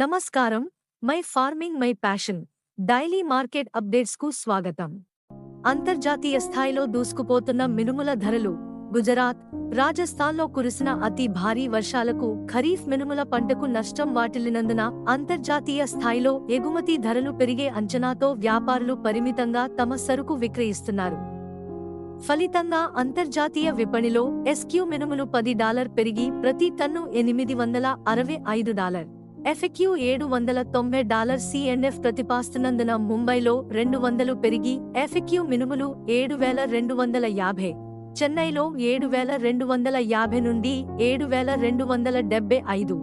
నమస్కారం. My farming my passion. Daily market అప్డేట్స్కు స్వాగతం. అంతర్జాతీయ స్థాయిలో దూసుకుపోతున్న మినుముల ధరలు. గుజరాత్ రాజస్థాన్లో కురిసిన అతి భారీ వర్షాలకు ఖరీఫ్ మినుముల పంటకు నష్టం వాటిల్లినందున అంతర్జాతీయ స్థాయిలో ఎగుమతి ధరలు పెరిగే అంచనాతో వ్యాపారులు పరిమితంగా తమ సరుకు విక్రయిస్తున్నారు. ఫలితంగా అంతర్జాతీయ విపణిలో ఎస్క్యూ మినుములు పది డాలర్ పెరిగి ప్రతి టన్ను ఎనిమిది వందల అరవై ఐదు డాలర్. ఎఫ్ఎక్యూ ఏడు వందల తొంభై డాలర్ సిఎన్ఎఫ్ ప్రతిపాస్తున్నందున ముంబైలో రెండు వందలు పెరిగి ఎఫ్ఎక్యూ మినుములు ఏడు వేల రెండు వందల యాభై చెన్నైలో ఏడు వేల రెండు వందల యాభై నుండి ఏడు వేల రెండు వందల డెబ్బై ఐదు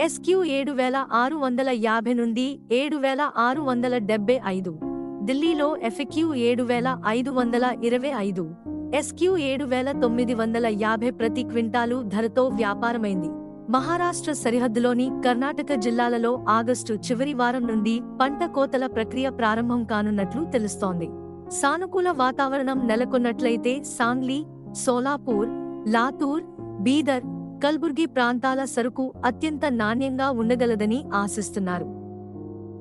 ఎస్క్యూ ఏడు వేల ఆరు వందల యాభై నుండి ఏడు వేల ఆరు వందల డెబ్బై ఐదు ఢిల్లీలో ఎఫ్ఎక్యూ ఏడు వేల ఐదు వందల ఇరవై ఐదు ఎస్క్యూ ఏడు వేల తొమ్మిది వందల యాభై ప్రతి క్వింటాలు ధరతో వ్యాపారమైంది. మహారాష్ట్ర సరిహద్దులోని కర్ణాటక జిల్లాలలో ఆగస్టు చివరి వారం నుండి పంట కోతల ప్రక్రియ ప్రారంభం కానున్నట్లు తెలుస్తోంది. సానుకూల వాతావరణం నెలకొన్నట్లయితే సాంగ్లీ సోలాపూర్ లాతూర్ బీదర్ కల్బుర్గి ప్రాంతాల సరుకు అత్యంత నాణ్యంగా ఉండగలదని ఆశిస్తున్నారు.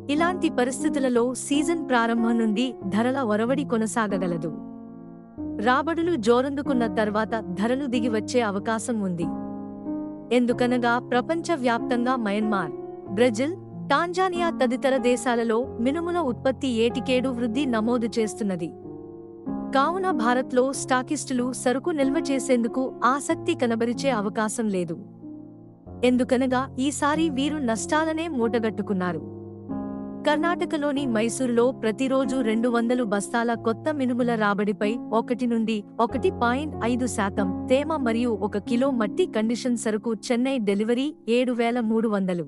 ఇలాంటి పరిస్థితులలో సీజన్ ప్రారంభం నుండి ధరల ఒరవడి కొనసాగగలదు. రాబడులు జోరందుకున్న తర్వాత ధరలు దిగి వచ్చే అవకాశం ఉంది. ఎందుకనగా ప్రపంచవ్యాప్తంగా మయన్మార్ బ్రెజిల్ టాంజానియా తదితర దేశాలలో మినుముల ఉత్పత్తి ఏటికేడు వృద్ధి నమోదు చేస్తున్నది. కావున భారత్లో స్టాకిస్టులు సరుకు నిల్వ చేసేందుకు ఆసక్తి కనబరిచే అవకాశం లేదు. ఎందుకనగా ఈసారి వీరు నష్టాలనే మూటగట్టుకున్నారు. కర్ణాటకలోని మైసూరులో ప్రతిరోజు రెండు వందలు బస్తాల కొత్త మినుముల రాబడిపై ఒకటి నుండి ఒకటి పాయింట్ ఐదు శాతం తేమ మరియు ఒక కిలో మట్టి కండిషన్ సరుకు చెన్నై డెలివరీ ఏడు వేల మూడు వందలు.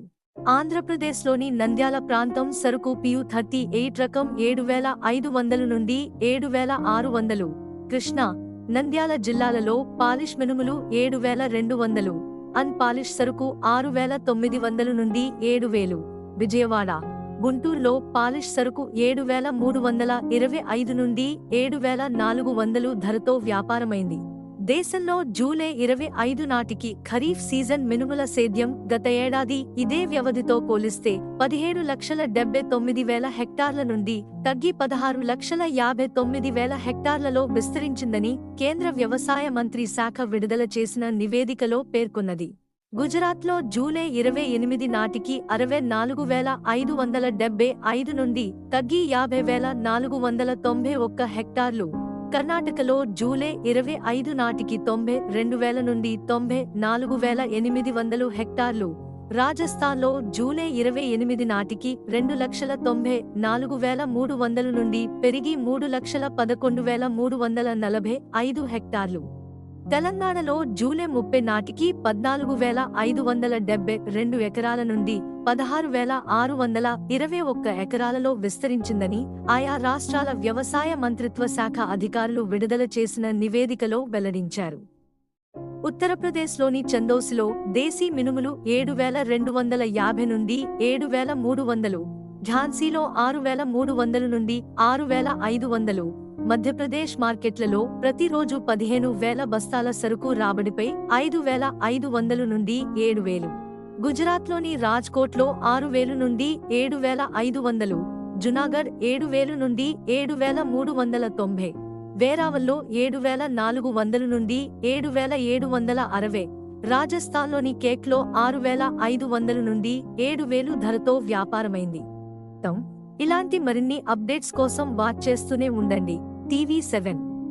ఆంధ్రప్రదేశ్లోని నంద్యాల ప్రాంతం సరుకు పియు థర్టీ ఎయిట్ రకం ఏడు వేల ఐదు వందలు నుండి ఏడు వేల ఆరు వందలు. కృష్ణా నంద్యాల జిల్లాలలో పాలిష్ మినుములు ఏడు వేల రెండు వందలు. అన్ పాలిష్ సరుకు ఆరు వేల తొమ్మిది వందలు నుండి ఏడు వేలు. విజయవాడ గుంటూరులో పాలిష్ సరుకు ఏడు వేల మూడు వందల ఇరవై ఐదు నుండి ఏడు వేల నాలుగు వందలు ధరతో వ్యాపారమైంది. దేశంలో జూలై ఇరవై ఐదు నాటికి ఖరీఫ్ సీజన్ మినుముల సేద్యం గత ఏడాది ఇదే వ్యవధితో పోలిస్తే పదిహేడు లక్షల డెబ్బై తొమ్మిది వేల హెక్టార్ల నుండి తగ్గి పదహారు లక్షల యాభై తొమ్మిది వేల హెక్టార్లలో విస్తరించిందని కేంద్ర వ్యవసాయ మంత్రి శాఖ విడుదల చేసిన నివేదికలో పేర్కొన్నది. గుజరాత్లో జూలై ఇరవై ఎనిమిది నాటికి అరవై నాలుగు వేల ఐదు వందల డెబ్బై ఐదు నుండి తగ్గి యాభై వేల నాలుగు వందల తొంభై ఒక్క హెక్టార్లు. కర్ణాటకలో జూలై ఇరవై ఐదు నాటికి తొంభై రెండు వేల నుండి తొంభై నాలుగు వేల ఎనిమిది వందలు హెక్టార్లు. రాజస్థాన్లో జూలై ఇరవై ఎనిమిది నాటికి రెండు లక్షల తొంభై నాలుగు వేల మూడు వందల నుండి పెరిగి మూడు లక్షల పదకొండు వేల మూడు వందల నలభై ఐదు హెక్టార్లు. తెలంగాణలో జూలై ముప్పై నాటికి పద్నాలుగు వేల ఐదు వందల డెబ్బై రెండు ఎకరాల నుండి పదహారు వేల ఆరు వందల ఇరవై ఒక్క ఎకరాలలో విస్తరించిందని ఆయా రాష్ట్రాల వ్యవసాయ మంత్రిత్వ శాఖ అధికారులు విడుదల చేసిన నివేదికలో వెల్లడించారు. ఉత్తరప్రదేశ్లోని చందోసిలో దేశీ మినుములు ఏడు వేల రెండు వందల యాభై నుండి ఏడు వేల మూడు వందలు ఝాన్సీలో ఆరు వేల మూడు వందలు నుండి ఆరు వేల ఐదు వందలు మధ్యప్రదేశ్ మార్కెట్లలో ప్రతిరోజు పదిహేను వేల బస్తాల సరుకు రాబడిపై ఐదు వేల ఐదు వందలు నుండి ఏడు వేలు. గుజరాత్లోని రాజ్కోట్లో ఆరు వేలు నుండి ఏడు వేల ఐదు వందలు జునాగఢ్ ఏడు వేలు నుండి ఏడు వేల మూడు వందల తొంభై వేరావల్లో ఏడు వేల నాలుగు వందలు నుండి ఏడు వేల ఏడు వందల అరవై రాజస్థాన్లోని కేక్లో ఆరు వేల ఐదు వందల నుండి ఏడు వేలు ధరతో వ్యాపారమైంది. ఇలాంటి మరిన్ని అప్డేట్స్ కోసం వాచ్ చేస్తూనే ఉండండి. TV7